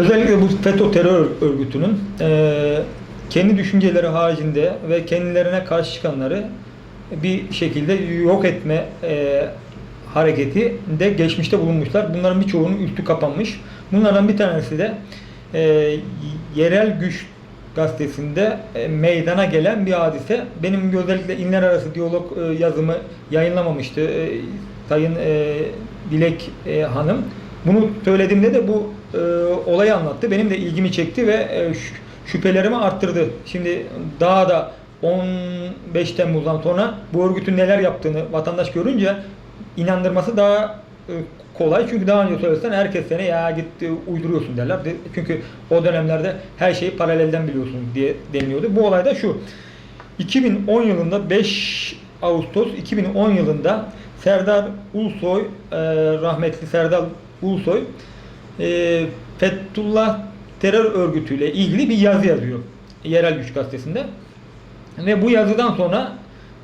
Özellikle bu FETÖ terör örgütünün e, kendi düşünceleri haricinde ve kendilerine karşı çıkanları bir şekilde yok etme e, hareketi de geçmişte bulunmuşlar. Bunların birçoğunun üstü kapanmış. Bunlardan bir tanesi de e, yerel güç gazetesinde e, meydana gelen bir hadise. Benim özellikle inler arası diyalog e, yazımı yayınlamamıştı e, Sayın e, Dilek e, Hanım. Bunu söylediğimde de bu e, olayı anlattı. Benim de ilgimi çekti ve e, şüphelerimi arttırdı. Şimdi daha da 15 Temmuz'dan sonra bu örgütün neler yaptığını vatandaş görünce inandırması daha e, kolay. Çünkü daha önce söylesen herkes seni ya git uyduruyorsun derler. De- Çünkü o dönemlerde her şeyi paralelden biliyorsun diye deniliyordu. Bu olay da şu. 2010 yılında 5 Ağustos 2010 yılında Serdar Ulusoy, e, rahmetli Serdar Ulusoy e, Fethullah terör örgütüyle ilgili bir yazı yazıyor. Yerel Güç gazetesinde. Ve bu yazıdan sonra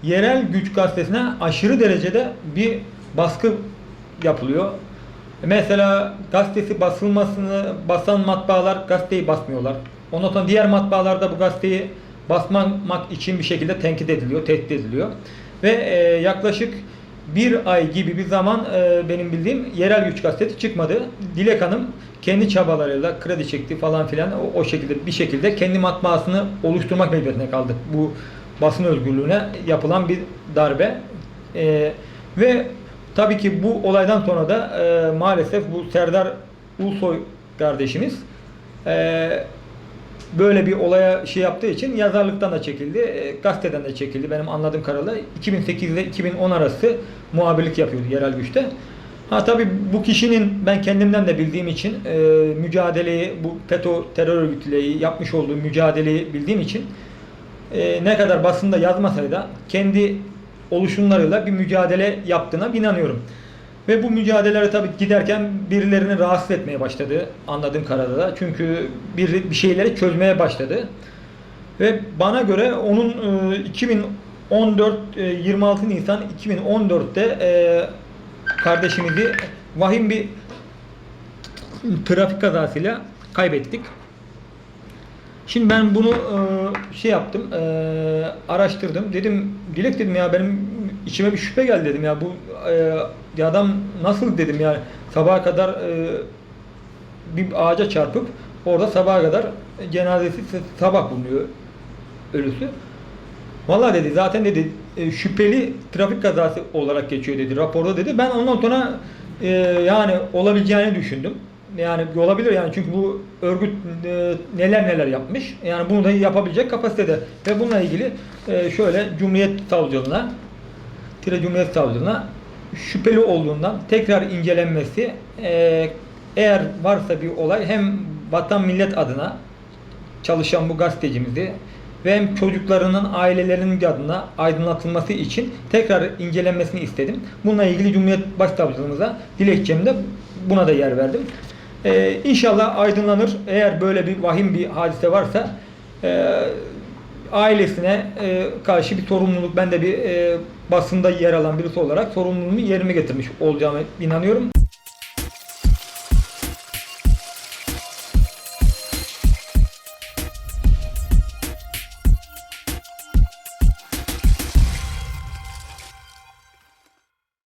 Yerel Güç gazetesine aşırı derecede bir baskı yapılıyor. Mesela gazetesi basılmasını basan matbaalar gazeteyi basmıyorlar. Ondan sonra diğer matbaalarda bu gazeteyi basmamak için bir şekilde tenkit ediliyor, tehdit ediliyor. Ve e, yaklaşık bir ay gibi bir zaman e, benim bildiğim yerel güç gazetesi çıkmadı. Dilek Hanım kendi çabalarıyla kredi çekti falan filan o, o şekilde bir şekilde kendi matbaasını oluşturmak mecburiyetine kaldı. Bu basın özgürlüğüne yapılan bir darbe. E, ve tabii ki bu olaydan sonra da e, maalesef bu Serdar Ulusoy kardeşimiz e, böyle bir olaya şey yaptığı için yazarlıktan da çekildi, e, gazeteden de çekildi. Benim anladığım kadarıyla 2008 ile 2010 arası muhabirlik yapıyordu yerel güçte. Ha tabii bu kişinin ben kendimden de bildiğim için e, mücadeleyi, bu FETÖ terör örgütüyle yapmış olduğu mücadeleyi bildiğim için e, ne kadar basında yazmasaydı da kendi oluşumlarıyla bir mücadele yaptığına inanıyorum. Ve bu mücadeleleri tabii giderken birilerini rahatsız etmeye başladı anladığım kadarıyla. Çünkü bir, bir şeyleri çözmeye başladı. Ve bana göre onun e, 2014 e, 26 Nisan 2014'te e, kardeşimizi vahim bir trafik kazasıyla kaybettik. Şimdi ben bunu e, şey yaptım, e, araştırdım. Dedim, Dilek dedim ya benim içime bir şüphe geldi dedim ya bu e, adam nasıl dedim yani sabaha kadar e, bir ağaca çarpıp orada sabaha kadar cenazesi sabah bulunuyor ölüsü. Vallahi dedi zaten dedi e, şüpheli trafik kazası olarak geçiyor dedi raporda dedi. Ben ondan sonra e, yani olabileceğini düşündüm. Yani olabilir yani çünkü bu örgüt e, neler neler yapmış. Yani bunu da yapabilecek kapasitede. Ve bununla ilgili e, şöyle Cumhuriyet Savcılığına Tire Cumhuriyet Savcılığına şüpheli olduğundan tekrar incelenmesi e, eğer varsa bir olay hem vatan millet adına çalışan bu gazetecimizi ve hem çocuklarının ailelerinin adına aydınlatılması için tekrar incelenmesini istedim. Bununla ilgili Cumhuriyet Başsavcılığımıza dilekçemde buna da yer verdim. Ee, inşallah aydınlanır. Eğer böyle bir vahim bir hadise varsa e, ailesine e, karşı bir sorumluluk ben de bir e, basında yer alan birisi olarak sorumluluğumu yerime getirmiş olacağıma inanıyorum.